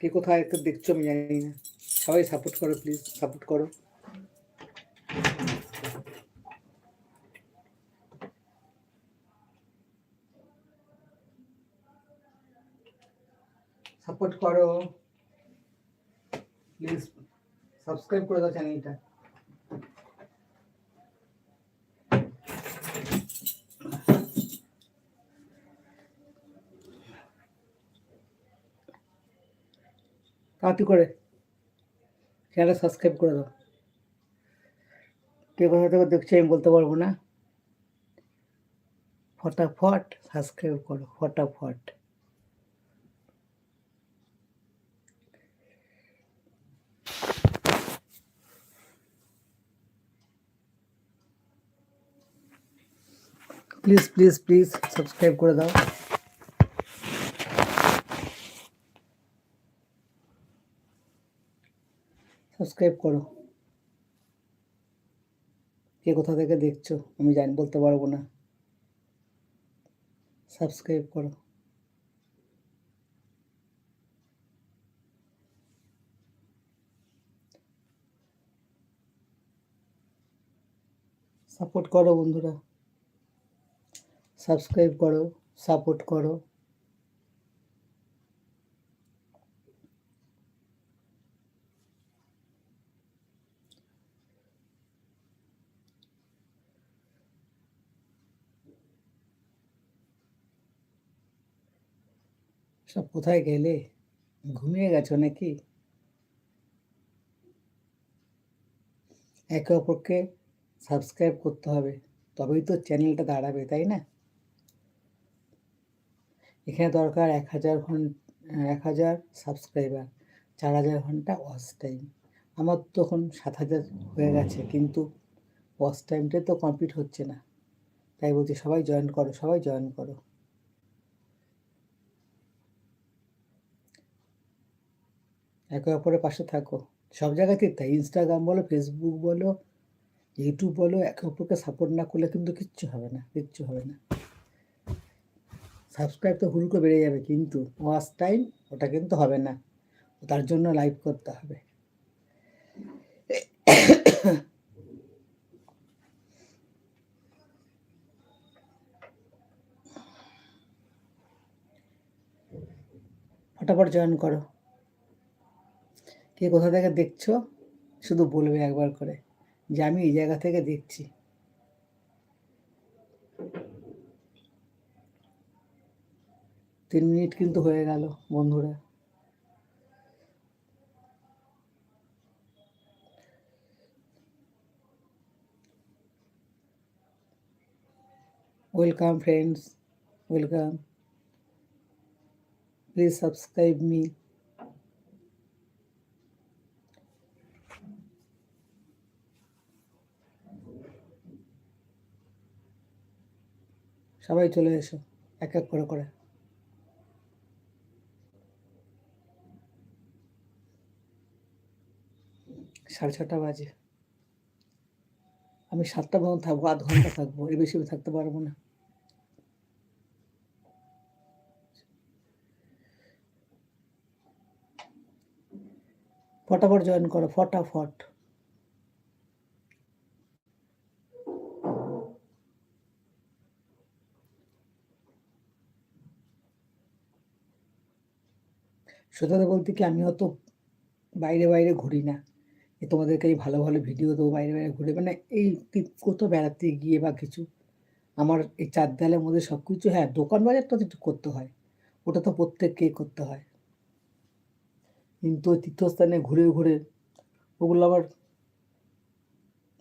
কে কোথায় একটা দেখছ আমি জানি না। সবাই সাপোর্ট করো প্লিজ সাপোর্ট করো। সাপোর্ট করো। প্লিজ সাবস্ক্রাইব করে দাও চ্যানেলটা তাড়াতাড়ি করে। চ্যানেলটা সাবস্ক্রাইব করে দাও। কে কোথা থেকে দেখছি আমি বলতে পারব না। ফটাফট সাবস্ক্রাইব করো, ফটাফট। প্লিজ প্লিজ প্লিজ সাবস্ক্রাইব করে দাও। সাবস্ক্রাইব করো। কে কোথা থেকে দেখছ? আমি জানি, বলতে পারব না। সাবস্ক্রাইব করো। সাপোর্ট করো বন্ধুরা। সাবস্ক্রাইব করো, সাপোর্ট করো সব কোথায় গেলে? ঘুমিয়ে গেছো নাকি? একে অপরকে সাবস্ক্রাইব করতে হবে, তবেই তো চ্যানেলটা দাঁড়াবে, তাই না? এখানে দরকার এক হাজার ঘণ্টা এক হাজার সাবস্ক্রাইবার চার হাজার ঘণ্টা ওয়াচ টাইম আমার তখন সাত হাজার হয়ে গেছে, কিন্তু ওয়াচ টাইমটা তো কমপ্লিট হচ্ছে না। তাই বলছি সবাই জয়েন করো, সবাই জয়েন করো। একে অপরের পাশে থাকো। সব জায়গাতেই তাই। ইনস্টাগ্রাম বলো ফেসবুক বলো ইউটিউব বলো, একে অপরকে সাপোর্ট না করলে কিন্তু কিচ্ছু হবে না, কিচ্ছু হবে না। সাবস্ক্রাইব তো ভুল করে বেড়ে যাবে, কিন্তু ওয়াচ টাইম ওটা কিন্তু হবে না। তার জন্য লাইভ করতে হবে। ফটাফট জয়েন করো। কে কোথা থেকে দেখছ? শুধু বলবে একবার করে যে আমি এই জায়গা থেকে দেখছি। তিন মিনিট কিন্তু হয়ে গেল বন্ধুরা। Welcome friends welcome please subscribe me সবাই চলে এসো, এক এক করে করে। সাড়ে ছটা বাজে। আমি সাতটা পর্যন্ত থাকব, আধ ঘণ্টা থাকব, এর বেশি থাকতে পারব না। ফটাফট জয়েন করো, ফটাফট। সত্যি বলতে কি আমি অত বাইরে বাইরে ঘুরি না। তোমাদেরকে এই ভালো ভালো ভিডিও দেবো, বাইরে বাইরে ঘুরে। মানে এই কোথাও বেড়াতে গিয়ে বা কিছু, আমার এই চার দেয়ালের মধ্যে সব কিছু হ্যাঁ দোকান বাজারটা তো একটু করতে হয়। ওটা তো প্রত্যেককেই করতে হয়। কিন্তু তীর্থস্থানে ঘুরে ঘুরে ওগুলো আবার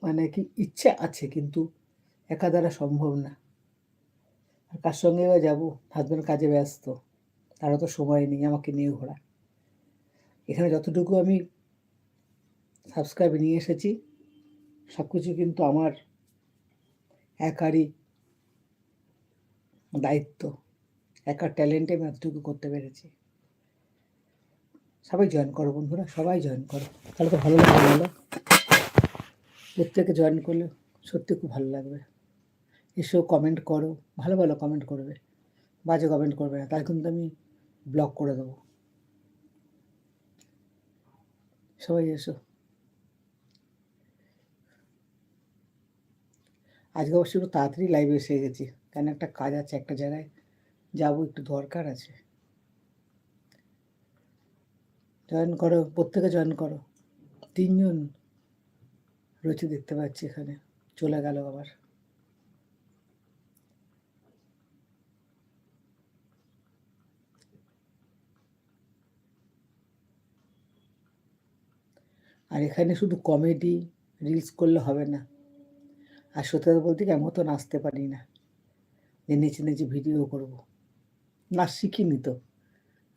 মানে কি, ইচ্ছে আছে, কিন্তু একা দ্বারা সম্ভব না। আর কার সঙ্গে যাব? হাজব্যান্ড কাজে ব্যস্ত। তারও তো সময় নেই আমাকে নিয়ে ঘোরা এখানে যতটুকু আমি সাবস্ক্রাইব নিয়ে এসেছি সব কিছু কিন্তু আমার একারই দায়িত্ব একার ট্যালেন্টে আমি এতটুকু করতে পেরেছি। সবাই জয়েন করো বন্ধুরা, সবাই জয়েন করো। তাহলে তো ভালো লাগবে বলো। প্রত্যেকে জয়েন করলে সত্যি খুব ভালো লাগবে। এসেও কমেন্ট করো, ভালো ভালো কমেন্ট করবে। বাজে কমেন্ট করবে না তাহলে কিন্তু আমি ব্লক করে দেবো। সবাই এসো। আজকে অবশ্য একটু তাড়াতাড়ি লাইভে এসে গেছি। কেন একটা কাজ আছে একটা জায়গায়। যাব, একটু দরকার আছে। জয়েন করো, প্রত্যেকে জয়েন করো। তিনজন রয়েছে দেখতে পাচ্ছি এখানে। চলে গেল আবার। আর এখানে শুধু কমেডি রিলস করলে হবে না। আর সত্যি বলতে কি, আমি তো নাচতে পারি না। যে নেচে নেচে ভিডিও করব। নাচ শিখিনি তো।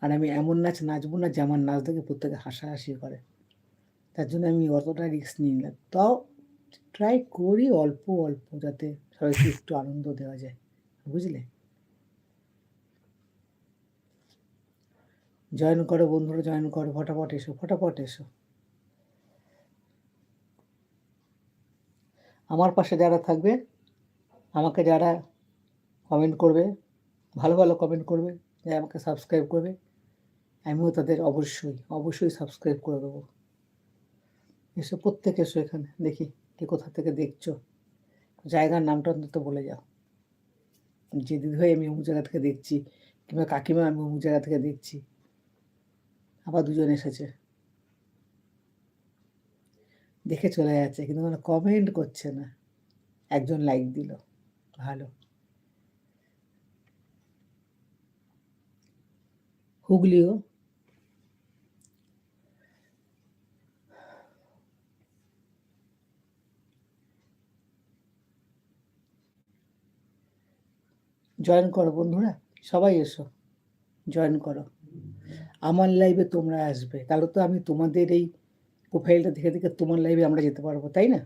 আর আমি এমন নাচ নাচবো না যে আমার নাচ দেখে প্রত্যেকে হাসাহাসি করে। তার জন্য আমি অতটা রিস্ক নিই না। তাও ট্রাই করি অল্প অল্প, যাতে সবাইকে একটু আনন্দ দেওয়া যায়। বুঝলে? জয়েন করো বন্ধুরা জয়েন করো। ফটাফট এসো ফটাফট এসো। আমার পাশে যারা থাকবে, আমাকে যারা কমেন্ট করবে, ভালো ভালো কমেন্ট করবে যারা আমাকে সাবস্ক্রাইব করবে। আমিও তাদের অবশ্যই অবশ্যই সাবস্ক্রাইব করে দেবো। এসো, প্রত্যেক এসো এখানে, দেখি কে কোথা থেকে দেখছ। জায়গার নামটা অন্তত বলে যাও। যে দিদিভাই আমি অমুক জায়গা থেকে দেখছি, কিংবা কাকিমা আমি অমুক জায়গা থেকে দেখছি। আবার দুজন এসেছে। দেখে চলে যাচ্ছে, কিন্তু কোনো কমেন্ট করছে না। একজন লাইক দিল, ভালো। হুগলিও। জয়েন করো বন্ধুরা, সবাই এসো জয়েন করো। আমার লাইভে তোমরা আসবে, তাহলে তো আমি তোমাদের এই প্রোফাইলটা দেখে দেখে তোমার লাইভে আমরা যেতে পারব, তাই না?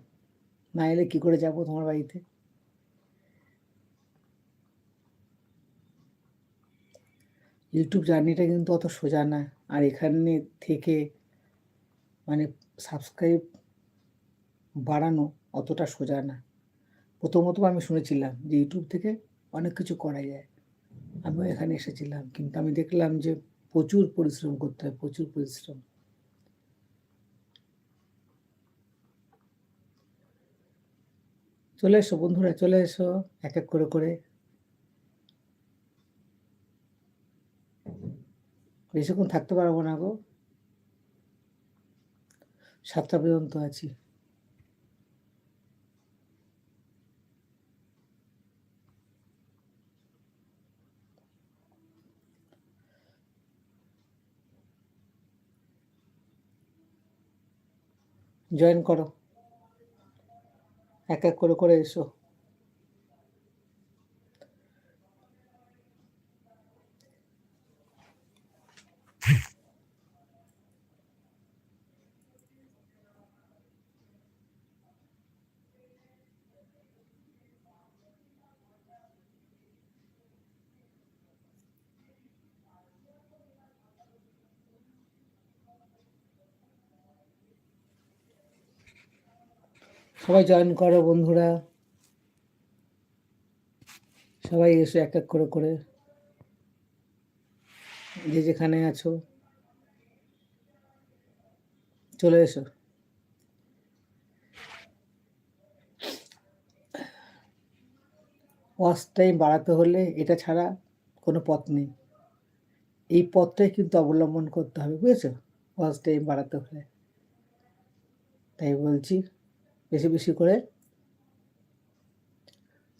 না এলে কী করে যাব তোমার বাড়িতে? ইউটিউব জার্নিটা কিন্তু অত সোজা না। আর এখানে থেকে মানে সাবস্ক্রাইব বাড়ানো অতটা সোজা না। প্রথমত আমি শুনেছিলাম যে ইউটিউব থেকে অনেক কিছু করা যায়। আমিও এখানে এসেছিলাম, কিন্তু আমি দেখলাম যে প্রচুর পরিশ্রম করতে হয়, প্রচুর পরিশ্রম। চলে এসো বন্ধুরা, চলে এসো, এক এক করে করে। বেশিক্ষণ থাকতে পারব না গো। সাতটা পর্যন্ত আছি। জয়েন করো। এক এক করে করে এসো সবাই জয়েন করো বন্ধুরা। সবাই এসো এক এক করে করে। যে যেখানে আছো। চলে এসো। ওয়াচ টাইম বাড়াতে হলে এটা ছাড়া কোনো পথ নেই। এই পথটাই কিন্তু অবলম্বন করতে হবে, বুঝেছ? ওয়াচ টাইম বাড়াতে হলে। তাই বলছি। বেশি বেশি করে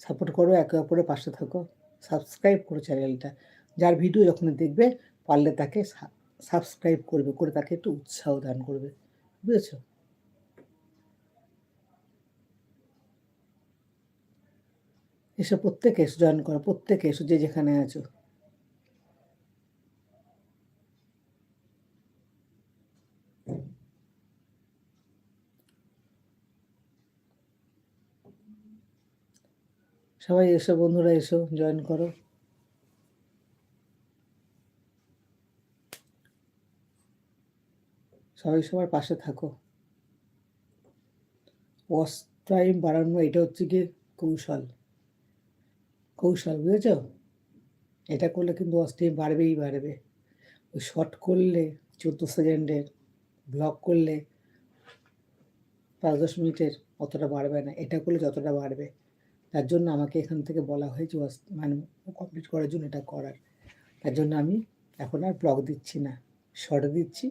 সাপোর্ট করো, একে অপরের পাশে থাকো। সাবস্ক্রাইব করো চ্যানেলটা যার ভিডিও যখন দেখবে, পারলে তাকে সাবস্ক্রাইব করবে, করে তাকে একটু উৎসাহ দান করবে। বুঝেছ? এসব প্রত্যেকে এসো জয়েন করো। প্রত্যেকে এসো যে যেখানে আছো। সবাই এসো, বন্ধুরা এসো জয়েন করো। সবাই সবার পাশে থাকো। ওয়াশ টাইম বাড়ানো, এটা হচ্ছে কি কৌশল। কৌশল, বুঝেছ? এটা করলে কিন্তু ওয়াশ টাইম বাড়বেই বাড়বে। ওই শর্ট করলে, চোদ্দ সেকেন্ডের ব্লগ করলে পাঁচ দশ মিনিটের অতটা বাড়বে না, এটা করলে যতটা বাড়বে। তার জন্য আমাকে এখান থেকে বলা হয়েছে মানে কমপ্লিট করার জন্য এটা করার। তার জন্য আমি এখন আর ব্লগ দিচ্ছি না। শর্ট দিচ্ছি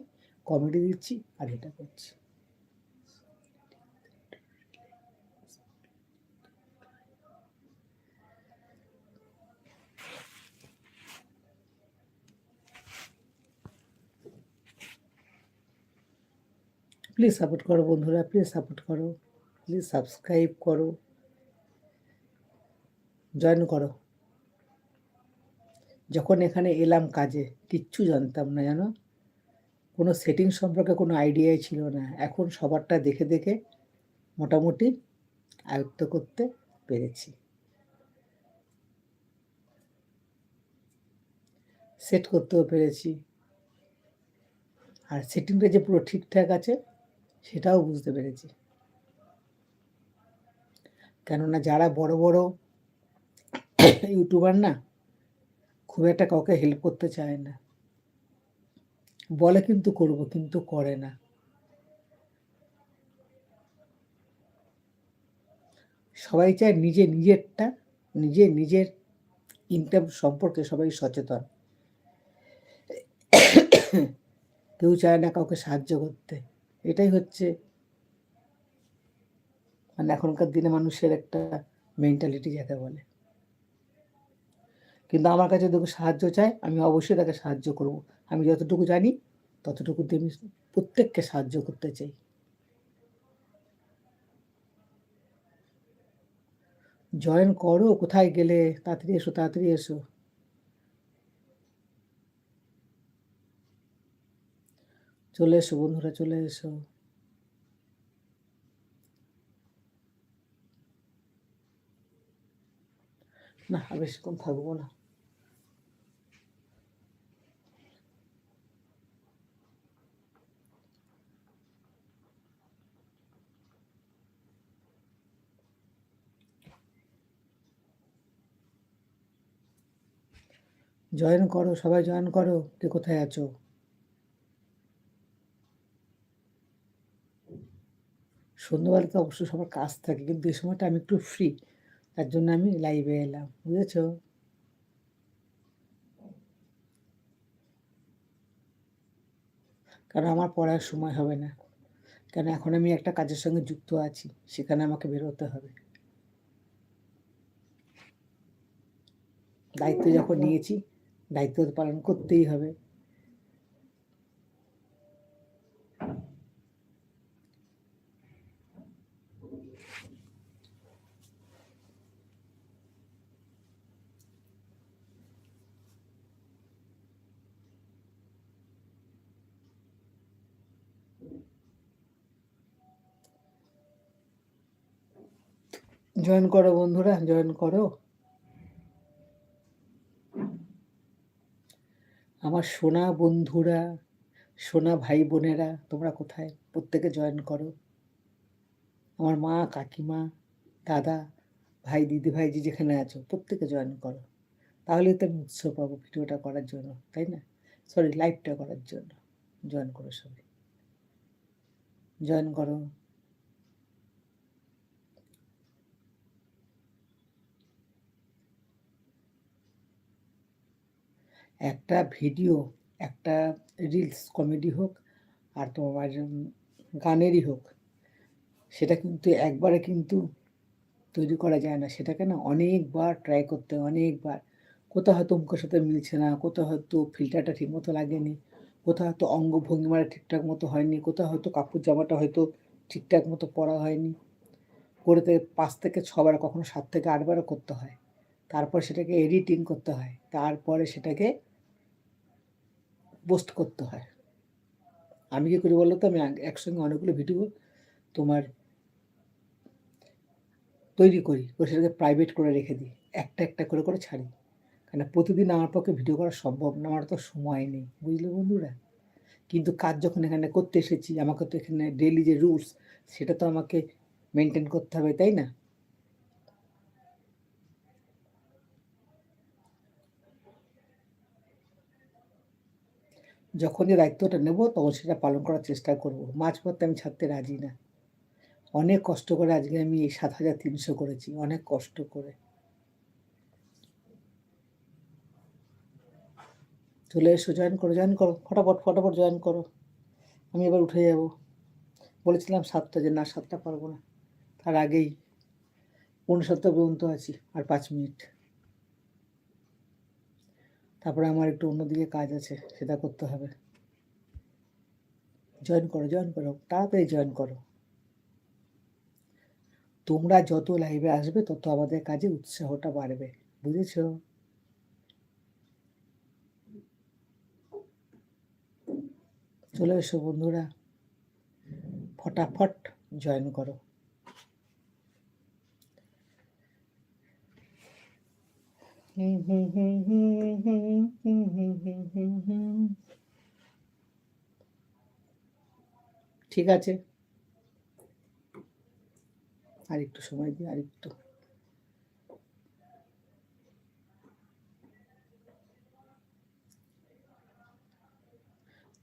কমেডি দিচ্ছি, আর এটা করছি। প্লিজ সাপোর্ট করো বন্ধুরা প্লিজ সাপোর্ট করো প্লিজ সাবস্ক্রাইব করো জয়েন করো। যখন এখানে এলাম কাজে, কিচ্ছু জানতাম না জানো? কোনো সেটিং সম্পর্কে কোনো আইডিয়াই ছিল না। এখন সবারটা দেখে দেখে মোটামুটি আয়ত্ত করতে পেরেছি। সেট করতেও পেরেছি। আর সেটিংটা যে পুরো ঠিকঠাক আছে সেটাও বুঝতে পেরেছি। কেননা যারা বড় বড় ইউটিউবার না, খুব একটা কাউকে হেল্প করতে চায় না। বলে কিন্তু করব, কিন্তু করে না। সবাই চায় নিজে নিজেরটা, নিজে নিজের ইনকাম সম্পর্কে সবাই সচেতন। কেউ চায় না কাউকে সাহায্য করতে। এটাই হচ্ছে মানে এখনকার দিনে মানুষের একটা মেন্টালিটি যাকে বলে। কিন্তু আমার কাছে যদি সাহায্য চায়, আমি অবশ্যই তাকে সাহায্য করব। আমি যতটুকু জানি, ততটুকু দিয়ে আমি প্রত্যেককে সাহায্য করতে চাই। জয়েন করো, কোথায় গেলে? তাড়াতাড়ি এসো তাড়াতাড়ি এসো। চলে এসো, বন্ধুরা, চলে এসো। না বেশিক্ষণ থাকব না। জয়েন করো, সবাই জয়েন করো, কে কোথায় আছো? সন্ধ্যাবেলা তো অবশ্যই সবার কাজ থাকে, কিন্তু এই সময়টা আমি একটু ফ্রি তার জন্য আমি লাইভে এলাম, বুঝেছ? কারণ আমার পড়ার সময় হবে না, কেন এখন আমি একটা কাজের সঙ্গে যুক্ত আছি, সেখানে আমাকে বেরোতে হবে। দায়িত্ব যখন নিয়েছি, দায়িত্ব পালন করতেই হবে। জয়েন করো বন্ধুরা, জয়েন করো। আমার সোনা বন্ধুরা, সোনা ভাই বোনেরা, তোমরা কোথায়? প্রত্যেকে জয়েন করো। আমার মা, কাকিমা, দাদা, ভাই, দিদি ভাই যে যেখানে আছো, প্রত্যেকে জয়েন করো। তাহলে তো আমি উৎসাহ পাবো ভিডিওটা করার জন্য, তাই না? সরি লাইভটা করার জন্য। জয়েন করো সবাই। জয়েন করো। একটা ভিডিও, একটা রিলস কমেডি হোক আর তোমার গানেরই হোক, সেটা কিন্তু একবারে কিন্তু তৈরি করা যায় না। সেটাকে না অনেকবার ট্রাই করতে হয়, অনেকবার। কোথাও হয়তো মুখের সাথে মিলছে না, কোথাও হয়তো ফিল্টারটা ঠিক মতো লাগেনি, কোথাও হয়তো অঙ্গভঙ্গিমাটা ঠিকঠাক মতো হয়নি, কোথাও হয়তো কাপড় জামাটা হয়তো ঠিকঠাক মতো পরা হয়নি। করতে পাঁচ থেকে ছবার, কখনো সাত থেকে আটবারও করতে হয়। তারপর সেটাকে এডিটিং করতে হয়। তারপরে সেটাকে পোস্ট করতে হয়। আমি কী করি বলতো? আমি একসঙ্গে অনেকগুলো ভিডিও তোমার তৈরি করি করে সেটাকে প্রাইভেট করে রেখে দিই। একটা একটা করে করে ছাড়ি। কেন প্রতিদিন আমার পক্ষে ভিডিও করা সম্ভব না, আমার তো সময় নেই। বুঝলে বন্ধুরা? কিন্তু কাজ যখন এখানে করতে এসেছি, আমাকে তো এখানে ডেলি যে রুলস সেটা তো আমাকে মেনটেন করতে হবে, তাই না? যখন যে দায়িত্বটা নেব, তখন সেটা পালন করার চেষ্টা করব। মাঝ পথে আমি ছাড়তে রাজি না। অনেক কষ্ট করে আজকে আমি এই সাত হাজার তিনশো করেছি, অনেক কষ্ট করে। চলে এসো জয়েন করো জয়েন করো, ফটাফট ফটাফট জয়েন করো। আমি এবার উঠে যাব। বলেছিলাম সাতটা যে না, সাতটা পারব না। তার আগেই পনেরো সাতটা পর্যন্ত আছি, আর পাঁচ মিনিট। তারপরে আমার একটু অন্যদিকে কাজ আছে, সেটা করতে হবে। জয়েন করো জয়েন করো, তাড়াতাড়ি জয়েন করো। তোমরা যত লাইভে আসবে, তত আমাদের কাজে উৎসাহটা বাড়বে, বুঝেছ? চলে এসো বন্ধুরা, ফটাফট জয়েন করো। ঠিক আছে। আর একটু সময় দিই আর একটু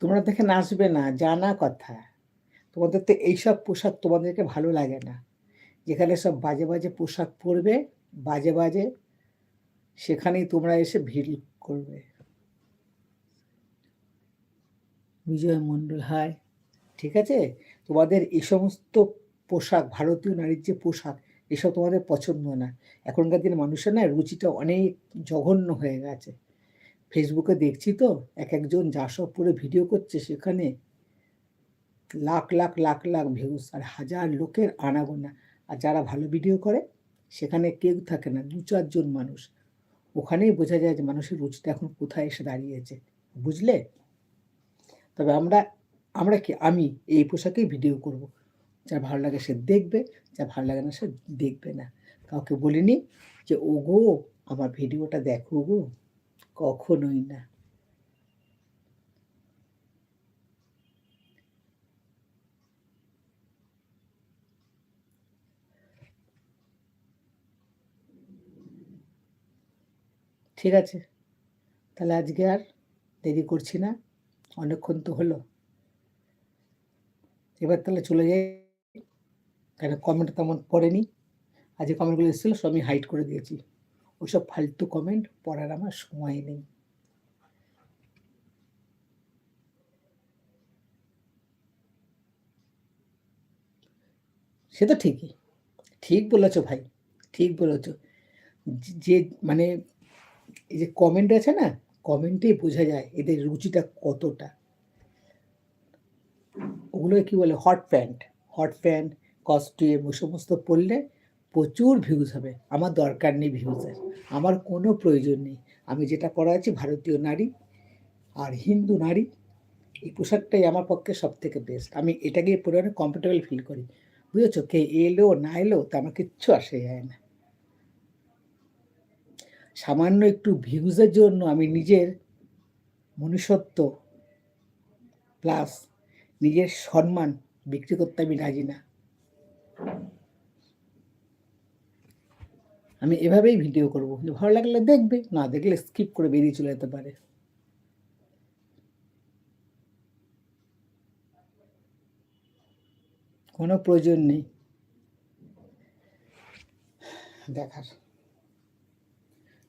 তোমরা দেখে নাচবে না, জানা কথা। তোমাদের তো এইসব পোশাক তোমাদেরকে ভালো লাগে না। যেখানে সব বাজে বাজে পোশাক পরবে, বাজে বাজে সেখানেই তোমরা এসে ভিড় করবে। বিজয় মণ্ডল, হায়, ঠিক আছে? তোমাদের এই সমস্ত পোশাক, ভারতীয় নারীর যে পোশাক, এসব তোমাদের পছন্দ না। এখনকার দিনে মানুষের না রুচিটা অনেক জঘন্য হয়ে গেছে। ফেসবুকে দেখছি তো, এক একজন যা সব পরে ভিডিও করছে সেখানে লাখ লাখ লাখ লাখ ভিউজ আর হাজার লোকের আনাগোনা। আর যারা ভালো ভিডিও করে, সেখানে কেউ থাকে না দু চারজন মানুষ। ওখানেই বোঝা যায় যে মানুষের রুচিটা এখন কোথায় এসে দাঁড়িয়েছে। বুঝলে? তবে আমরা আমরা কি, আমি এই পোশাকেই ভিডিও করব। যা ভালো লাগে সে দেখবে, যা ভালো লাগে না সে দেখবে না। কাউকে বলিনি যে, ওগো, আমার ভিডিওটা দেখো গো। কখনোই না। ঠিক আছে। তাহলে আজকে আর দেরি করছি না। অনেকক্ষণ তো হলো। এবার তাহলে চলে যাই। কেন কমেন্ট তেমন পড়েনি। আজ যে কমেন্টগুলো এসেছিল, সব আমি হাইড করে দিয়েছি। ওইসব ফালতু কমেন্ট পড়ার আমার সময় নেই। সে তো ঠিকই। ঠিক বলেছ ভাই। ঠিক বলেছ। যে মানে এই যে কমেন্ট আছে না কমেন্টেই বোঝা যায় এদের রুচিটা কতটা। ওগুলো কি বলে? Hot pant hot pant costume ও সমস্ত পরলে প্রচুর ভিউজ হবে। আমার দরকার নেই ভিউজের আমার কোনো প্রয়োজন নেই। আমি যেটা পরা আছি, ভারতীয় নারী আর হিন্দু নারী, এই পোশাকটাই আমার পক্ষে সব থেকে বেস্ট আমি এটাকেই পরে অনেক কমফোর্টেবল ফিল করি। বুঝেছ? কে এলো, না এলো, তা আমার কিচ্ছু আসে যায় না। সামান্য একটু ভিউজের জন্য আমি নিজের মনুষ্যত্ব প্লাস নিজের সম্মান বিক্রি করতে আমি রাজি না। আমি এভাবেই ভিডিও করব। ভালো লাগলে দেখবে, না দেখলে স্কিপ করে বেরিয়ে চলে যেতে পারে। কোনো প্রয়োজন নেই। দেখার।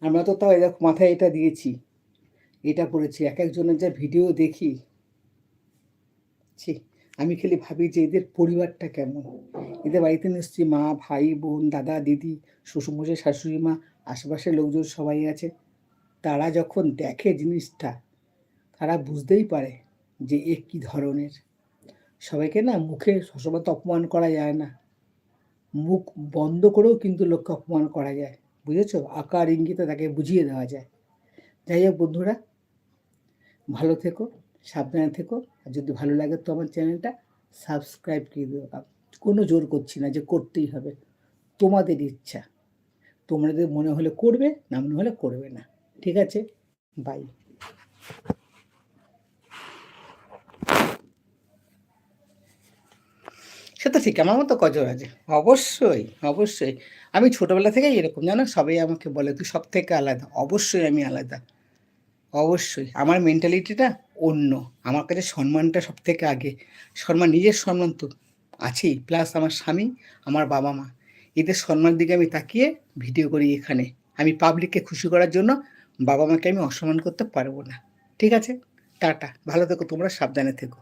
আমরা তো তাও দেখো মাথায় এটা দিয়েছি। এটা পড়েছি এক একজনের যা ভিডিও দেখি, ছি, আমি খালি ভাবি যে এদের পরিবারটা কেমন? এদের বাড়িতে নিশ্চয়ই মা, ভাই, বোন, দাদা, দিদি, শ্বশুরমশাই, শাশুড়ি মা, আশেপাশের লোকজন সবাই আছে। তারা যখন দেখে জিনিসটা, তারা বুঝতেই পারে যে এ কী ধরনের। সবাইকে না মুখে সবসময় তো অপমান করা যায় না। মুখ বন্ধ করেও কিন্তু লোককে অপমান করা যায়। বুঝেছ? আকার ইঙ্গিতে তাকে বুঝিয়ে দেওয়া যায়। যাই হোক বন্ধুরা, ভালো থেকো, সাবধানে থেকো। আর যদি ভালো লাগে তো আমার চ্যানেলটা সাবস্ক্রাইব করে দিও। কোনো জোর করছি না যে করতেই হবে। তোমাদের ইচ্ছা। তোমাদের মনে হলে করবে, না মনে হলে করবে না। ঠিক আছে? বাই সে তো ঠিক, আমার মতো কজন আছে? অবশ্যই অবশ্যই। আমি ছোটোবেলা থেকেই এরকম, জানো? সবাই আমাকে বলে, তুই সব থেকে আলাদা। অবশ্যই আমি আলাদা। অবশ্যই। আমার মেন্টালিটিটা অন্য। আমার কাছে সম্মানটা সব থেকে আগে। সম্মান নিজের সম্মান তো আছেই। প্লাস আমার স্বামী, আমার বাবা মা। এদের সম্মানের দিকে আমি তাকিয়ে ভিডিও করি এখানে। আমি পাবলিককে খুশি করার জন্য বাবা মাকে আমি অসম্মান করতে পারব না। ঠিক আছে? টাটা। ভালো থেকো, তোমরা সাবধানে থেকো।